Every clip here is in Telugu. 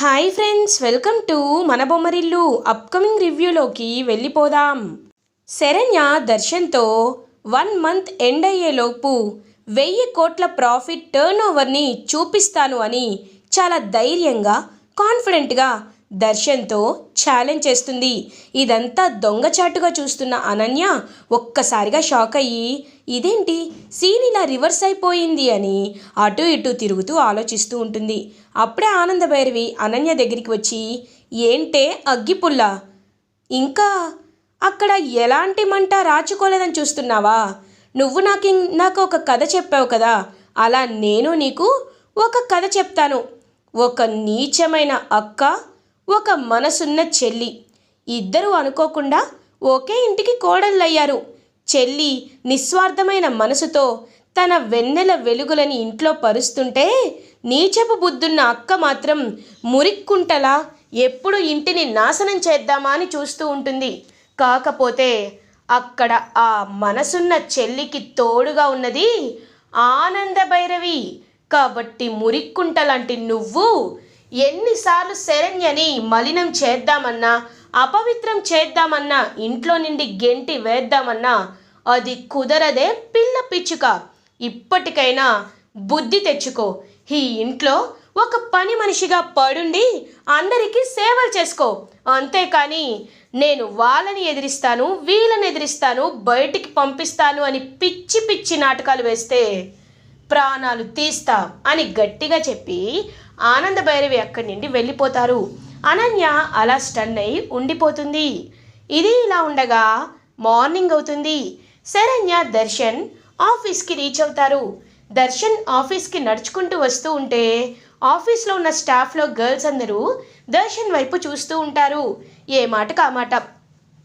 హాయ్ ఫ్రెండ్స్ వెల్కమ్ టు మన బొమ్మరిల్లు అప్కమింగ్ రివ్యూలోకి వెళ్ళిపోదాం. శరణ్య దర్శన్తో వన్ మంత్ ఎండ్ అయ్యేలోపు వెయ్యి కోట్ల ప్రాఫిట్ టర్న్ ఓవర్ని చూపిస్తాను అని చాలా ధైర్యంగా కాన్ఫిడెంట్గా దర్శన్తో ఛాలెంజ్ చేస్తుంది. ఇదంతా దొంగచాటుగా చూస్తున్న అనన్య ఒక్కసారిగా షాక్ అయ్యి ఇదేంటి? సీన్ ఇలా రివర్స్ అయిపోయింది అని అటు ఇటు తిరుగుతూ ఆలోచిస్తూ ఉంటుంది. అప్పుడే ఆనంద భైరవి అనన్య దగ్గరికి వచ్చి ఏంటే అగ్గిపుల్ల? ఇంకా అక్కడ ఎలాంటి మంట రాచుకోలేదని చూస్తున్నావా? నువ్వు నాకు నాకు ఒక కథ చెప్పావు కదా? అలా నేను నీకు ఒక కథ చెప్తాను. ఒక నీచమైన అక్క ఒక మనసున్న చెల్లి. ఇద్దరూ అనుకోకుండా ఒకే ఇంటికి కోడళ్ళయ్యారు. చెల్లి నిస్వార్థమైన మనసుతో తన వెన్నెల వెలుగులని ఇంట్లో పరుస్తుంటే నీచపు బుద్ధున్న అక్క మాత్రం మురిక్కుంటలా ఎప్పుడు ఇంటిని నాశనం చేద్దామా అని చూస్తూ ఉంటుంది. కాకపోతే అక్కడ ఆ మనసున్న చెల్లికి తోడుగా ఉన్నది ఆనంద భైరవి కాబట్టి మురిక్కుంటలాంటి నువ్వు ఎన్నిసార్లు శరణ్యని మలినం చేద్దామన్నా అపవిత్రం చేద్దామన్నా ఇంట్లో నుండి గెంటి వేద్దామన్నా అది కుదరదే పిల్ల పిచ్చుక. ఇప్పటికైనా బుద్ధి తెచ్చుకో. ఈ ఇంట్లో ఒక పని మనిషిగా పడుండి అందరికీ సేవలు చేసుకో. అంతేకాని నేను వాళ్ళని ఎదిరిస్తాను వీళ్ళని ఎదిరిస్తాను బయటికి పంపిస్తాను అని పిచ్చి పిచ్చి నాటకాలు వేస్తే ప్రాణాలు తీస్తా అని గట్టిగా చెప్పి ఆనంద భైరవి అక్కడి నుండి వెళ్ళిపోతారు. అనన్య అలా స్టన్ అయి ఉండిపోతుంది. ఇది ఇలా ఉండగా మార్నింగ్ అవుతుంది. శరణ్య దర్శన్ ఆఫీస్కి రీచ్ అవుతారు. దర్శన్ ఆఫీస్కి నడుచుకుంటూ వస్తూ ఉంటే ఆఫీస్లో ఉన్న స్టాఫ్లో గర్ల్స్ అందరూ దర్శన్ వైపు చూస్తూ ఉంటారు. ఏ మాటకు ఆ మాట?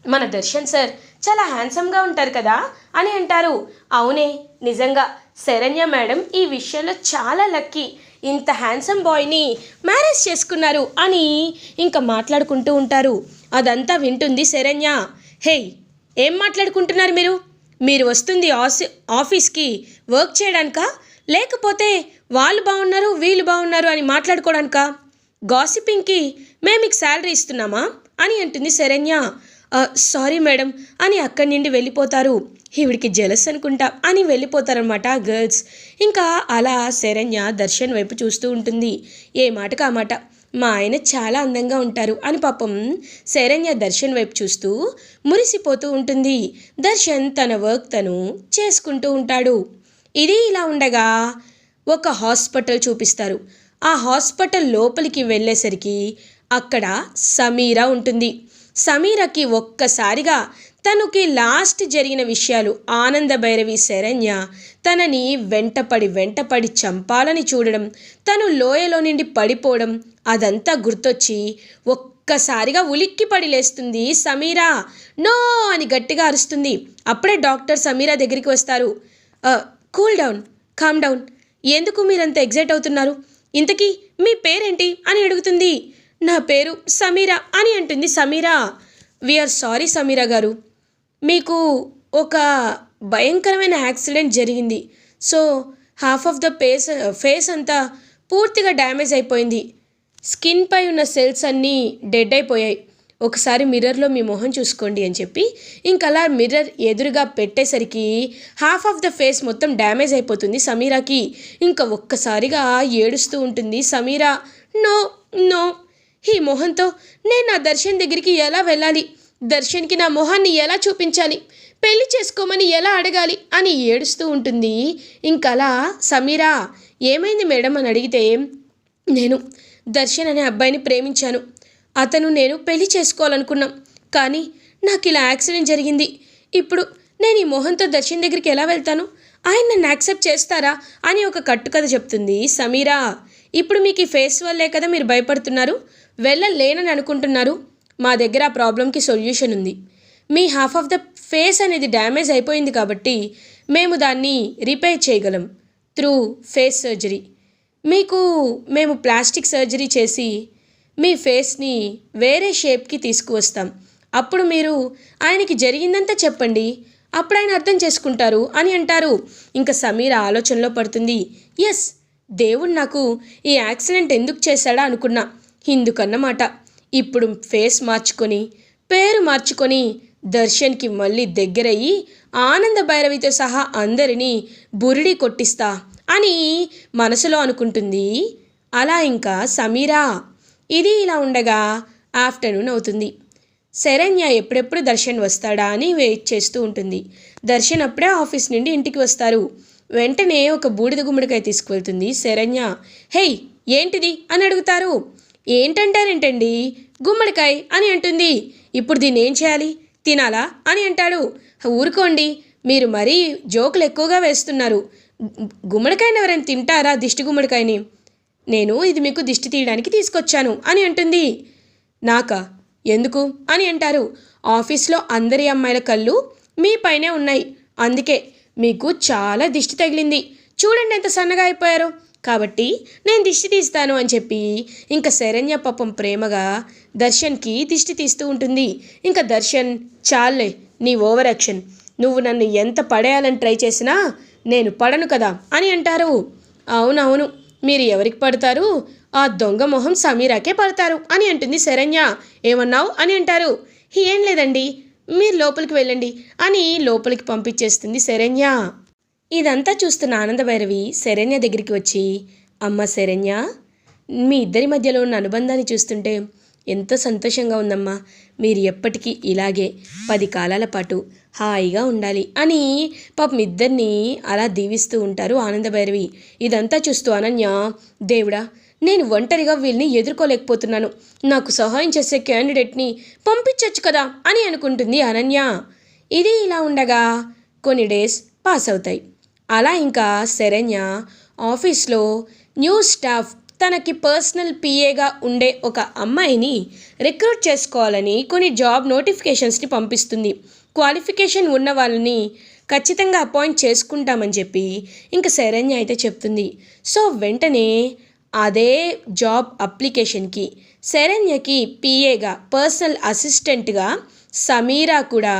మన దర్శన్ సార్ చాలా హ్యాండ్సమ్గా ఉంటారు కదా అని అంటారు. అవునే నిజంగా శరణ్య మేడం ఈ విషయంలో చాలా లక్కీ. ఇంత హ్యాండ్సమ్ బాయ్ని మ్యారేజ్ చేసుకున్నారు అని ఇంకా మాట్లాడుకుంటూ ఉంటారు. అదంతా వింటుంది శరణ్య. హేయ్ ఏం మాట్లాడుకుంటున్నారు మీరు? మీరు వస్తుంది ఆఫీ ఆఫీస్కి వర్క్ చేయడానికా? లేకపోతే వాళ్ళు బాగున్నారు వీళ్ళు బాగున్నారు అని మాట్లాడుకోవడానికా గాసిపింగ్కి మేము మీకు శాలరీ ఇస్తున్నామా? అని అంటుంది శరణ్య. సారీ మేడం అని అక్కడి నుండి వెళ్ళిపోతారు. ఈవిడికి జెలస్ అనుకుంటా అని వెళ్ళిపోతారనమాట గర్ల్స్ ఇంకా అలా శరణ్య దర్శన్ వైపు చూస్తూ ఉంటుంది. ఏ మాటకు ఆ మాట? మా ఆయన చాలా అందంగా ఉంటారు అని పాపం శరణ్య దర్శన్ వైపు చూస్తూ మురిసిపోతూ ఉంటుంది. దర్శన్ తన వర్క్ తను చేసుకుంటూ ఉంటాడు. ఇది ఇలా ఉండగా ఒక హాస్పిటల్ చూపిస్తారు. ఆ హాస్పిటల్ లోపలికి వెళ్ళేసరికి అక్కడ సమీర ఉంటుంది. సమీరకి ఒక్కసారిగా తనకి లాస్ట్ జరిగిన విషయాలు ఆనంద భైరవి శరణ్య తనని వెంటపడి వెంటపడి చంపాలని చూడడం తను లోయలో నుండి పడిపోవడం అదంతా గుర్తొచ్చి ఒక్కసారిగా ఉలిక్కి పడి లేస్తుంది సమీరా! నో! అని గట్టిగా అరుస్తుంది. అప్పుడే డాక్టర్ సమీరా దగ్గరికి వస్తారు. Cool down calm down. ఎందుకు మీరంత ఎగ్జైట్ అవుతున్నారు? ఇంతకీ మీ పేరేంటి? అని అడుగుతుంది. నా పేరు సమీరా అని అంటుంది సమీరా. వీఆర్ సారీ సమీరా గారు. మీకు ఒక భయంకరమైన యాక్సిడెంట్ జరిగింది. So half of the face face అంతా పూర్తిగా డ్యామేజ్ అయిపోయింది. స్కిన్పై ఉన్న సెల్స్ అన్నీ డెడ్ అయిపోయాయి. ఒకసారి మిర్రర్లో మీ మొహం చూసుకోండి అని చెప్పి ఇంకలా మిర్రర్ ఎదురుగా పెట్టేసరికి హాఫ్ ఆఫ్ ద ఫేస్ మొత్తం డ్యామేజ్ అయిపోతుంది సమీరాకి. ఇంకా ఒక్కసారిగా ఏడుస్తూ ఉంటుంది సమీరా. నో నో ఈ మొహంతో నేను నా దర్శన్ దగ్గరికి ఎలా వెళ్ళాలి? దర్శన్కి నా మొహాన్ని ఎలా చూపించాలి? పెళ్ళి చేసుకోమని ఎలా అడగాలి? అని ఏడుస్తూ ఉంటుంది. ఇంకలా సమీరా ఏమైంది మేడం అని అడిగితే నేను దర్శన్ అనే అబ్బాయిని ప్రేమించాను. అతను నేను పెళ్ళి చేసుకోవాలనుకున్నాం. కానీ నాకు ఇలా యాక్సిడెంట్ జరిగింది. ఇప్పుడు నేను ఈ మొహంతో దర్శన్ దగ్గరికి ఎలా వెళ్తాను? ఆయన నన్ను యాక్సెప్ట్ చేస్తారా? అని ఒక కట్టుకథ చెప్తుంది సమీరా. ఇప్పుడు మీకు ఈ ఫేస్ వల్లే కదా మీరు భయపడుతున్నారు? వెళ్ళలేనని అనుకుంటున్నారు. మా దగ్గర ఆ ప్రాబ్లంకి సొల్యూషన్ ఉంది. మీ హాఫ్ ఆఫ్ ద ఫేస్ అనేది డ్యామేజ్ అయిపోయింది కాబట్టి మేము దాన్ని రిపేర్ చేయగలం త్రూ ఫేస్ సర్జరీ. మీకు మేము ప్లాస్టిక్ సర్జరీ చేసి మీ ఫేస్ని వేరే షేప్కి తీసుకువస్తాం. అప్పుడు మీరు ఆయనకి జరిగిందంతా చెప్పండి. అప్పుడు ఆయన అర్థం చేసుకుంటారు అని అంటారు. ఇంకా సమీర ఆలోచనలో పడుతుంది. ఎస్ దేవుడు నాకు ఈ యాక్సిడెంట్ ఎందుకు చేశాడా అనుకున్నా. ఇందుకన్నమాట ఇప్పుడు ఫేస్ మార్చుకొని పేరు మార్చుకొని దర్శన్కి మళ్ళీ దగ్గరయ్యి ఆనంద భైరవితో సహా అందరినీ బురిడి కొట్టిస్తా అని మనసులో అనుకుంటుంది. అలా ఇంకా సమీరా ఇది ఇలా ఉండగా ఆఫ్టర్నూన్ అవుతుంది. శరణ్య ఎప్పుడెప్పుడు దర్శన్ వస్తాడా అని వెయిట్ చేస్తూ ఉంటుంది. దర్శన్ అప్పుడే ఆఫీస్ నుండి ఇంటికి వస్తారు. వెంటనే ఒక బూడిద గుమ్మడికాయ తీసుకువెళ్తుంది శరణ్య. హేయ్ ఏంటిది? అని అడుగుతారు. ఏంటంటారేంటండి? గుమ్మడికాయ అని అంటుంది. ఇప్పుడు దీన్ని ఏం చేయాలి? తినాలా అని అంటాడు. ఊరుకోండి మీరు మరీ జోకులు ఎక్కువగా వేస్తున్నారు. గుమ్మడికాయని ఎవరైనా తింటారా దిష్టి గుమ్మడికాయని? నేను ఇది మీకు దిష్టి తీయడానికి తీసుకొచ్చాను అని అంటుంది. నాకా? ఎందుకు? అని అంటారు. ఆఫీస్లో అందరి అమ్మాయిల కళ్ళు మీ పైనే ఉన్నాయి. అందుకే మీకు చాలా దిష్టి తగిలింది. చూడండి ఎంత సన్నగా అయిపోయారు. కాబట్టి నేను దిష్టి తీస్తాను అని చెప్పి ఇంకా శరణ్య పాపం ప్రేమగా దర్శన్కి దిష్టి తీస్తూ ఉంటుంది. ఇంకా దర్శన్ చాలే నీ ఓవర్ యాక్షన్ నువ్వు నన్ను ఎంత పడేయాలని ట్రై చేసినా నేను పడను కదా అని అంటారు. అవునవును మీరు ఎవరికి పడతారు? ఆ దొంగ మొహం సమీరాకే పడతారు అని అంటుంది శరణ్య. ఏమన్నావు? అని అంటారు. ఏం లేదండి మీరు లోపలికి వెళ్ళండి అని లోపలికి పంపించేస్తుంది శరణ్య. ఇదంతా చూస్తున్న ఆనందభైరవి శరణ్య దగ్గరికి వచ్చి అమ్మ శరణ్య మీ ఇద్దరి మధ్యలో ఉన్న అనుబంధాన్ని చూస్తుంటే ఎంతో సంతోషంగా ఉందమ్మా. మీరు ఎప్పటికీ ఇలాగే పది కాలాల పాటు హాయిగా ఉండాలి అని పాపం ఇద్దరిని అలా దీవిస్తూ ఉంటారు ఆనందభైరవి. ఇదంతా చూస్తూ అనన్య దేవుడా నేను ఒంటరిగా వీళ్ళని ఎదుర్కోలేకపోతున్నాను. నాకు సహాయం చేసే క్యాండిడేట్ని పంపించవచ్చు కదా అని అనుకుంటుంది అనన్య. ఇది ఇలా ఉండగా కొన్ని డేస్ పాస్ అవుతాయి. అలా ఇంకా శరణ్య ఆఫీస్లో న్యూ స్టాఫ్ తనకి పర్సనల్ పిఏగా ఉండే ఒక అమ్మాయిని రిక్రూట్ చేసుకోవాలని కొన్ని జాబ్ నోటిఫికేషన్స్ని పంపిస్తుంది. క్వాలిఫికేషన్ ఉన్న వాళ్ళని ఖచ్చితంగా అపాయింట్ చేసుకుంటామని చెప్పి ఇంకా శరణ్య అయితే చెప్తుంది. సో వెంటనే అదే జాబ్ అప్లికేషన్కి శరణ్యకి పిఏగా పర్సనల్ అసిస్టెంట్గా సమీరా కూడా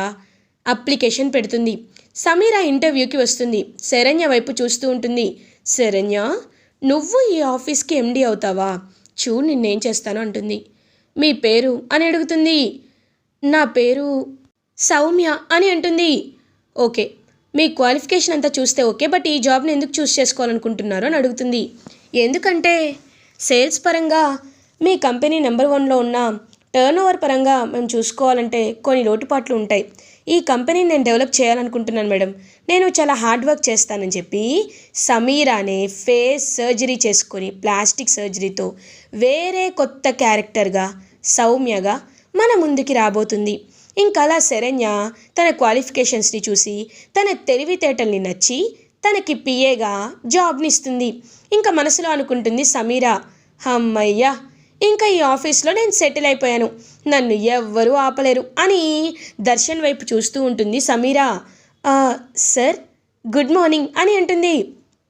అప్లికేషన్ పెడుతుంది. సమీరా ఇంటర్వ్యూకి వస్తుంది. శరణ్య వైపు చూస్తూ ఉంటుంది. శరణ్య నువ్వు ఈ ఆఫీస్కి ఎండీ అవుతావా? చూడు నిన్నేం చేస్తాను అంటుంది. మీ పేరు? అని అడుగుతుంది. నా పేరు సౌమ్య అని అంటుంది. ఓకే మీ క్వాలిఫికేషన్ అంతా చూస్తే ఓకే బట్ ఈ జాబ్ని ఎందుకు చూస్ చేసుకోవాలనుకుంటున్నారు అని అడుగుతుంది. ఎందుకంటే సేల్స్ పరంగా మీ కంపెనీ నెంబర్ వన్లో ఉన్న టర్న్ ఓవర్ పరంగా మేము చూసుకోవాలంటే కొన్ని లోటుపాట్లు ఉంటాయి. ఈ కంపెనీని నేను డెవలప్ చేయాలనుకుంటున్నాను మేడం. నేను చాలా హార్డ్ వర్క్ చేస్తానని చెప్పి సమీరానే ఫేస్ సర్జరీ చేసుకొని ప్లాస్టిక్ సర్జరీతో వేరే కొత్త క్యారెక్టర్గా సౌమ్యగా మన ముందుకి రాబోతుంది. ఇంకా అలా శరణ్య తన క్వాలిఫికేషన్స్ని చూసి తన తెలివితేటల్ని నచ్చి తనకి పిఏగా జాబ్ని ఇస్తుంది. ఇంకా మనసులో అనుకుంటుంది సమీరా అమ్మయ్యా! ఇంకా ఈ ఆఫీస్లో నేను సెటిల్ అయిపోయాను. నన్ను ఎవ్వరూ ఆపలేరు అని దర్శన్ వైపు చూస్తూ ఉంటుంది సమీరా. సార్ గుడ్ మార్నింగ్ అని అంటుంది.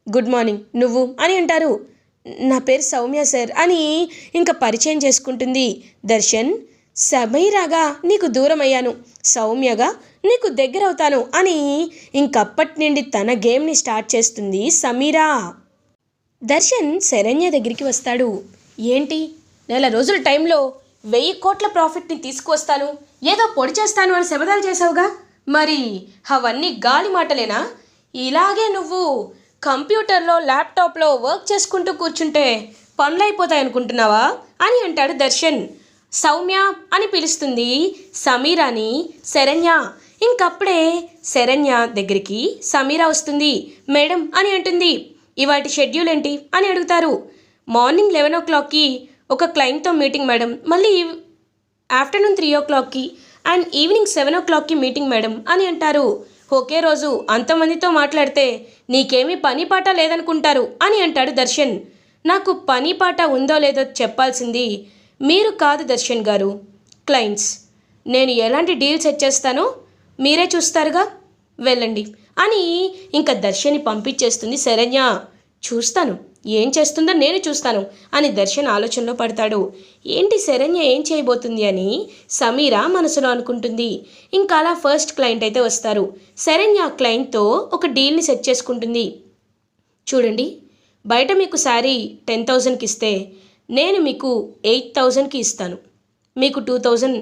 గుడ్ మార్నింగ్ నువ్వు అని అంటారు. నా పేరు సౌమ్య సార్ అని ఇంకా పరిచయం చేసుకుంటుంది దర్శన్. సమీరాగా నీకు దూరం అయ్యాను సౌమ్యగా నీకు దగ్గర అవుతాను అని ఇంకప్పటి నుండి తన గేమ్ని స్టార్ట్ చేస్తుంది సమీరా. దర్శన్ శరణ్య దగ్గరికి వస్తాడు. ఏంటి? నెల రోజుల టైంలో వెయ్యి కోట్ల ప్రాఫిట్ని తీసుకువస్తాను. ఏదో పొడి చేస్తాను అని శబదాలు చేసావుగా మరి అవన్నీ గాలి మాటలేనా? ఇలాగే నువ్వు కంప్యూటర్లో ల్యాప్టాప్లో వర్క్ చేసుకుంటూ కూర్చుంటే పనులు అనుకుంటున్నావా అని అంటాడు దర్శన్. సౌమ్య అని పిలుస్తుంది సమీరాని శరణ్య. ఇంకప్పుడే శరణ్య దగ్గరికి సమీరా వస్తుంది. మేడం అని అంటుంది. ఇవాటి షెడ్యూల్ ఏంటి అని అడుగుతారు. మార్నింగ్ లెవెన్ ఓ క్లాక్కి ఒక క్లయింట్తో మీటింగ్ మేడం. మళ్ళీ ఆఫ్టర్నూన్ త్రీ ఓ క్లాక్కి అండ్ ఈవినింగ్ సెవెన్ ఓ క్లాక్కి మీటింగ్ మేడం అని అంటారు. ఒకే రోజు అంతమందితో మాట్లాడితే నీకేమీ పని పాట లేదనుకుంటారు అని అంటాడు దర్శన్. నాకు పని పాట ఉందో లేదో చెప్పాల్సింది మీరు కాదు దర్శన్ గారు క్లయింట్స్ నేను ఎలాంటి డీల్ సెట్ చేస్తానో మీరే చూస్తారుగా? వెళ్ళండి అని ఇంకా దర్శన్ని పంపించేస్తుంది శరణ్య. చూస్తాను. ఏం చేస్తుందో నేను చూస్తాను అని దర్శన్ ఆలోచనలో పడతాడు. ఏంటి శరణ్య ఏం చేయబోతుంది అని సమీర మనసులో అనుకుంటుంది. ఇంకా అలా ఫస్ట్ క్లయింట్ అయితే వస్తారు. శరణ్య ఆ క్లయింట్తో ఒక డీల్ని సెట్ చేసుకుంటుంది. చూడండి బయట మీకు శారీ టెన్ థౌజండ్కి ఇస్తే నేను మీకు ఎయిట్ థౌజండ్కి ఇస్తాను. మీకు టూ థౌజండ్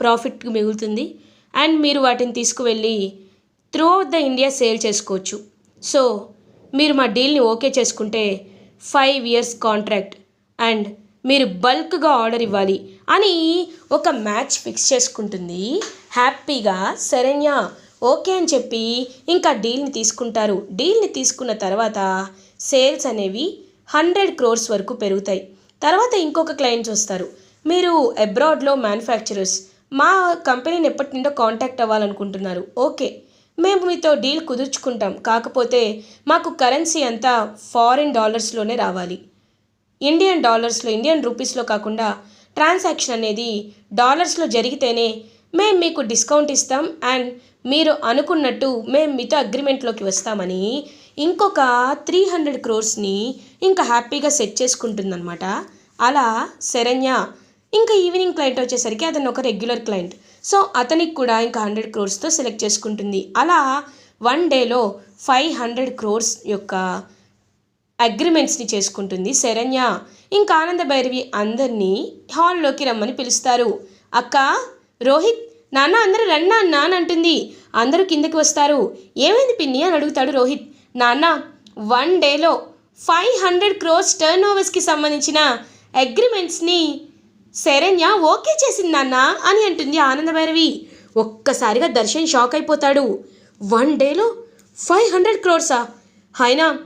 ప్రాఫిట్ మిగులుతుంది. అండ్ మీరు వాటిని తీసుకువెళ్ళి through out the India sale చేసుకోవచ్చు. సో మీరు మా డీల్ని ఓకే చేసుకుంటే ఫైవ్ ఇయర్స్ కాంట్రాక్ట్ అండ్ మీరు బల్క్గా ఆర్డర్ ఇవ్వాలి అని ఒక మ్యాచ్ ఫిక్స్ చేసుకుంటుంది. హ్యాపీగా శరణ్య ఓకే అని చెప్పి ఇంకా డీల్ని తీసుకుంటారు. డీల్ని తీసుకున్న తర్వాత సేల్స్ అనేవి హండ్రెడ్ క్రోర్స్ వరకు పెరుగుతాయి. తర్వాత ఇంకొక క్లయింట్స్ వస్తారు. మీరు అబ్రాడ్లో మ్యానుఫ్యాక్చరర్స్ మా కంపెనీని ఎప్పటి నుండో కాంటాక్ట్ అవ్వాలనుకుంటున్నారు. ఓకే. మేము మీతో డీల్ కుదుర్చుకుంటాం. కాకపోతే మాకు కరెన్సీ అంతా ఫారిన్ డాలర్స్లోనే రావాలి. ఇండియన్ డాలర్స్లో ఇండియన్ రూపీస్లో కాకుండా ట్రాన్సాక్షన్ అనేది డాలర్స్లో జరిగితేనే మేము మీకు డిస్కౌంట్ ఇస్తాం అండ్ మీరు అనుకున్నట్టు మేము మీతో అగ్రిమెంట్లోకి వస్తామని ఇంకొక త్రీ హండ్రెడ్ క్రోర్స్ని ఇంకా హ్యాపీగా సెట్ చేసుకుంటుందన్నమాట. అలా శరణ్య ఇంకా ఈవినింగ్ క్లయింట్ వచ్చేసరికి అతను ఒక రెగ్యులర్ క్లయింట్. సో అతనికి కూడా ఇంకా హండ్రెడ్ క్రోర్స్తో సెలెక్ట్ చేసుకుంటుంది. అలా వన్ డేలో ఫైవ్ హండ్రెడ్ క్రోర్స్ యొక్క అగ్రిమెంట్స్ని చేసుకుంటుంది శరణ్య. ఇంకా ఆనంద భైరవి అందరినీ హాల్లోకి రమ్మని పిలుస్తారు. అక్క రోహిత్ నాన్న అందరూ రన్నా అన్న అని అంటుంది. అందరూ కిందకి వస్తారు. ఏమైంది పిన్ని అని అడుగుతాడు రోహిత్. నాన్న వన్ డేలో ఫైవ్ హండ్రెడ్ క్రోర్స్ టర్న్ ఓవర్స్కి సంబంధించిన అగ్రిమెంట్స్ని శరణ్య ఓకే చేసింది అని అంటుంది ఆనందభైరవి. ఒక్కసారిగా దర్శన్ షాక్ అయిపోతాడు. వన్ డేలో ఫైవ్ హండ్రెడ్ క్రోర్సా? అయినా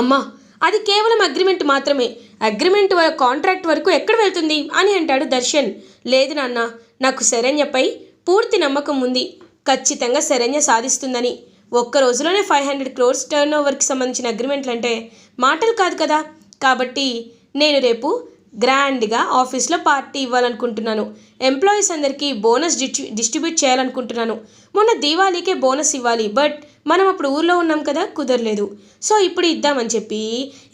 అమ్మా అది కేవలం అగ్రిమెంట్ మాత్రమే. అగ్రిమెంట్ కాంట్రాక్ట్ వరకు ఎక్కడ వెళ్తుంది అని అంటాడు దర్శన్. లేదు నాన్న నాకు శరణ్యపై పూర్తి నమ్మకం ఉంది. ఖచ్చితంగా శరణ్య సాధిస్తుందని. ఒక్క రోజులోనే ఫైవ్ హండ్రెడ్ క్రోర్స్ టర్న్ ఓవర్కి సంబంధించిన అగ్రిమెంట్లు అంటే మాటలు కాదు కదా. కాబట్టి నేను రేపు గ్రాండ్గా ఆఫీస్లో పార్టీ ఇవ్వాలనుకుంటున్నాను. ఎంప్లాయీస్ అందరికీ బోనస్ డిస్ట్రిబ్యూట్ చేయాలనుకుంటున్నాను. మొన్న దీవాళీకే బోనస్ ఇవ్వాలి బట్ మనం అప్పుడు ఊర్లో ఉన్నాం కదా కుదరలేదు. సో ఇప్పుడు ఇద్దామని చెప్పి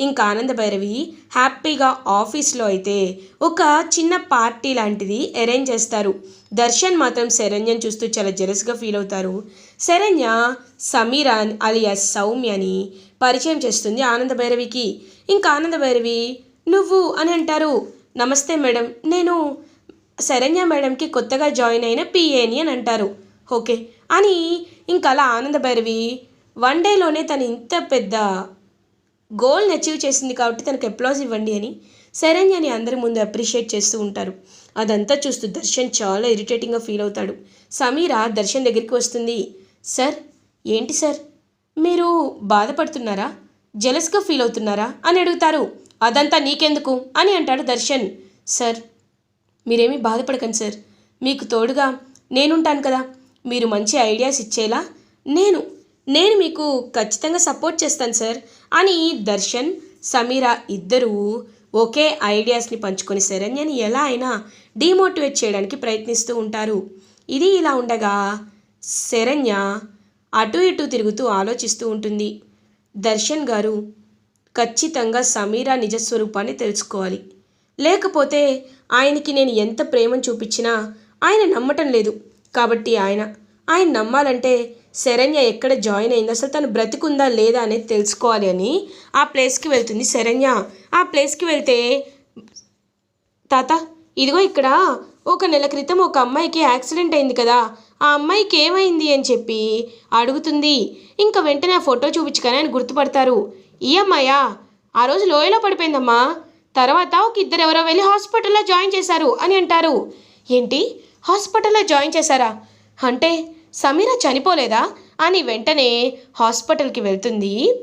ఇంకా ఆనంద భైరవి హ్యాపీగా ఆఫీస్లో అయితే ఒక చిన్న పార్టీ లాంటిది అరేంజ్ చేస్తారు. దర్శన్ మాత్రం శరణ్యం చూస్తూ చాలా జెలస్గా ఫీల్ అవుతారు. శరణ్య సమీరాన్ అలియాస్ సౌమ్యని పరిచయం చేస్తుంది ఆనంద భైరవికి. ఇంకా ఆనంద భైరవి నువ్వు అని అంటారు. నమస్తే మేడం నేను శరణ్య మేడంకి కొత్తగా జాయిన్ అయిన పిఏని అని అంటారు. ఓకే అని ఇంకా అలా ఆనందభైరవి వన్ డేలోనే తను ఇంత పెద్ద గోల్ని అచీవ్ చేసింది కాబట్టి తనకు అప్లాజ్ ఇవ్వండి అని శరణ్యని అందరి ముందు అప్రిషియేట్ చేస్తూ ఉంటారు. అదంతా చూస్తూ దర్శన్ చాలా ఇరిటేటింగ్గా ఫీల్ అవుతాడు. సమీర దర్శన్ దగ్గరికి వస్తుంది. సార్ ఏంటి సార్? మీరు బాధపడుతున్నారా? జెలస్గా ఫీల్ అవుతున్నారా? అని అడుగుతారు. అదంతా నీకెందుకు? అని అంటాడు దర్శన్. సార్ మీరేమీ బాధపడకండి సార్. మీకు తోడుగా నేనుంటాను కదా. మీరు మంచి ఐడియాస్ ఇచ్చేలా నేను నేను మీకు ఖచ్చితంగా సపోర్ట్ చేస్తాను సార్ అని దర్శన్ సమీరా ఇద్దరూ ఒకే ఐడియాస్ని పంచుకొని శరణ్యని ఎలా అయినా డిమోటివేట్ చేయడానికి ప్రయత్నిస్తూ ఉంటారు. ఇది ఇలా ఉండగా శరణ్య అటు ఇటు తిరుగుతూ ఆలోచిస్తూ ఉంటుంది. దర్శన్ గారు ఖచ్చితంగా సమీరా నిజస్వరూపాన్ని తెలుసుకోవాలి. లేకపోతే ఆయనకి నేను ఎంత ప్రేమను చూపించినా ఆయన నమ్మటం లేదు. కాబట్టి ఆయన ఆయన నమ్మాలంటే శరణ్య ఎక్కడ జాయిన్ అయింది? అసలు తను బ్రతికుందా లేదా అనేది తెలుసుకోవాలి అని ఆ ప్లేస్కి వెళ్తుంది శరణ్య. ఆ ప్లేస్కి వెళ్తే తాత ఇదిగో ఇక్కడ ఒక నెల క్రితం ఒక అమ్మాయికి యాక్సిడెంట్ అయింది కదా. ఆ అమ్మాయికి ఏమైంది అని చెప్పి అడుగుతుంది. ఇంకా వెంటనే ఆ ఫోటో చూపించగానే ఆయన గుర్తుపడతారు. ఈ అమ్మాయా ఆ రోజు లోయలో పడిపోయిందమ్మా. తర్వాత ఒక ఇద్దరు ఎవరో వెళ్ళి హాస్పిటల్లో జాయిన్ చేశారు అని అంటారు. ఏంటి? హాస్పిటల్లో జాయిన్ చేశారా? అంటే సమీర చనిపోలేదా? అని వెంటనే హాస్పిటల్కి వెళ్తుంది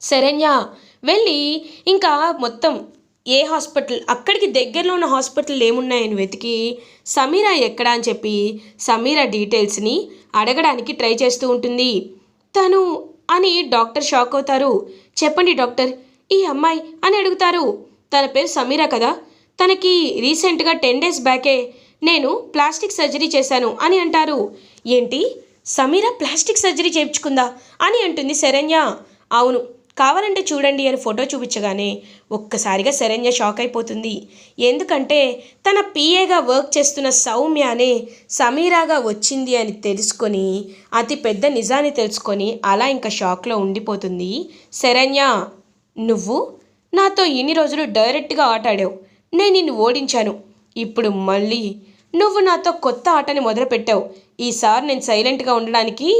శరణ్య. వెళ్ళి ఇంకా మొత్తం ఏ హాస్పిటల్ అక్కడికి దగ్గరలో ఉన్న హాస్పిటల్ ఏమున్నాయని వెతికి సమీరా ఎక్కడ అని చెప్పి సమీరా డీటెయిల్స్ని అడగడానికి ట్రై చేస్తూ ఉంటుంది. తను అని డాక్టర్ షాక్ అవుతారు. చెప్పండి డాక్టర్ ఈ అమ్మాయి అని అడుగుతారు. తన పేరు సమీరా కదా? తనకి రీసెంట్గా టెన్ డేస్ బ్యాకే నేను ప్లాస్టిక్ సర్జరీ చేశాను అని అంటారు. ఏంటి? సమీరా ప్లాస్టిక్ సర్జరీ చేయించుకుందా అని అంటుంది శరణ్య. అవును కావాలంటే చూడండి అని ఫోటో చూపించగానే ఒక్కసారిగా శరణ్య షాక్ అయిపోతుంది. ఎందుకంటే తన పిఏగా వర్క్ చేస్తున్న సౌమ్యనే సమీరాగా వచ్చింది అని తెలుసుకొని అతి పెద్ద నిజాన్ని తెలుసుకొని అలా ఇంకా షాక్లో ఉండిపోతుంది. శరణ్య నువ్వు నాతో ఇన్ని రోజులు డైరెక్ట్గా ఆట ఆడావు నేను నిన్ను ఓడించాను. ఇప్పుడు మళ్ళీ నువ్వు నాతో కొత్త ఆటని మొదలుపెట్టావు. ఈసారి నేను సైలెంట్గా ఉండడానికి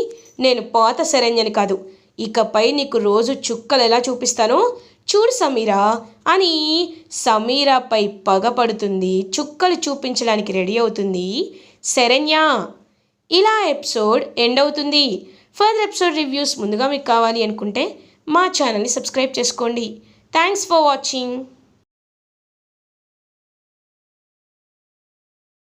నేను పాత శరణ్యని కాదు. ఇకపై నీకు రోజు చుక్కలు ఎలా చూపిస్తానో? చూడు సమీరా అని సమీరాపై పగపడుతుంది చుక్కలు చూపించడానికి రెడీ అవుతుంది శరణ్య. ఇలా ఎపిసోడ్ ఎండ్ అవుతుంది. ఫర్దర్ ఎపిసోడ్ రివ్యూస్ ముందుగా మీకు కావాలి అనుకుంటే మా ఛానల్ని సబ్స్క్రైబ్ చేసుకోండి. Thanks for watching.